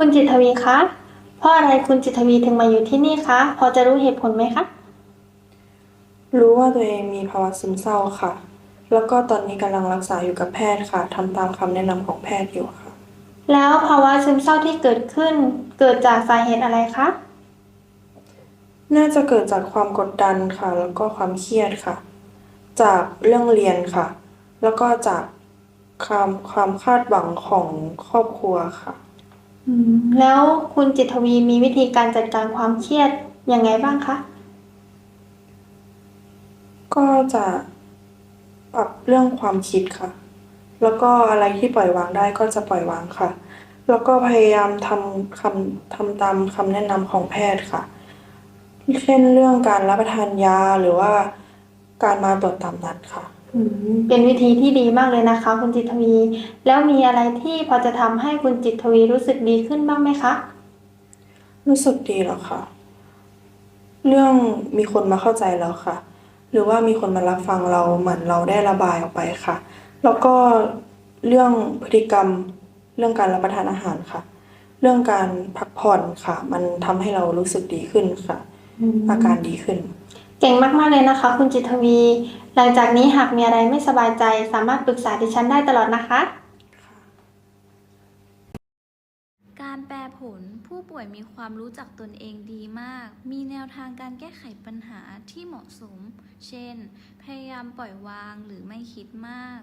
คุณจิตทวีคะเพราะอะไรคุณจิตทวีถึงมาอยู่ที่นี่คะ พอจะรู้เหตุผลไหมคะ รู้ว่าตัวเองมีภาวะซึมเศร้าค่ะ แล้วก็ตอนนี้กำลังรักษาอยู่กับแพทย์ค่ะทำตามคำแนะนำของแพทย์อยู่ค่ะ แล้วภาวะซึมเศร้าที่เกิดขึ้น เกิดจากสาเหตุอะไรคะ น่าจะเกิดจากความกดดันค่ะ แล้วก็ความเครียดค่ะ จากเรื่องเรียนค่ะ แล้วก็จากความความคาดหวังของครอบครัวค่ะ อืมแล้วคุณจิตทวีมีวิธีการจัดการความเครียดยังไงบ้างคะ ก็จะปรับเรื่องความคิดค่ะ แล้วก็อะไรที่ปล่อยวางได้ก็จะปล่อยวางค่ะ แล้วก็พยายามทำคำทำตามคำแนะนำของแพทย์ค่ะ เช่นเรื่องการรับประทานยาหรือว่าการมาตรวจตามนัดค่ะ อืมเป็นวิธีที่ดีมากเลยนะคะ คุณจิตทวี แล้วมีอะไรที่พอจะทำให้คุณจิตทวีรู้สึกดีขึ้นบ้างไหมคะ รู้สึกดีแล้วค่ะ เรื่องมีคนมาเข้าใจแล้วค่ะ หรือว่ามีคนมารับฟังเราเหมือนเราได้ระบายออกไปค่ะ แล้วก็เรื่องพฤติกรรม เรื่องการรับประทานอาหารค่ะ เรื่องการพักผ่อนค่ะ มันทำให้เรารู้สึกดีขึ้นค่ะ อืมอาการดีขึ้น เก่งมากๆเลยนะคะ คุณจิตทวี หลังจากนี้หากมีอะไรไม่สบายใจ สามารถปรึกษาดิฉันได้ตลอดนะคะ การแปลผลผู้ป่วยมีความรู้จักตนเองดีมาก มีแนวทางการแก้ไขปัญหาที่เหมาะสม เช่น พยายามปล่อยวางหรือไม่คิดมาก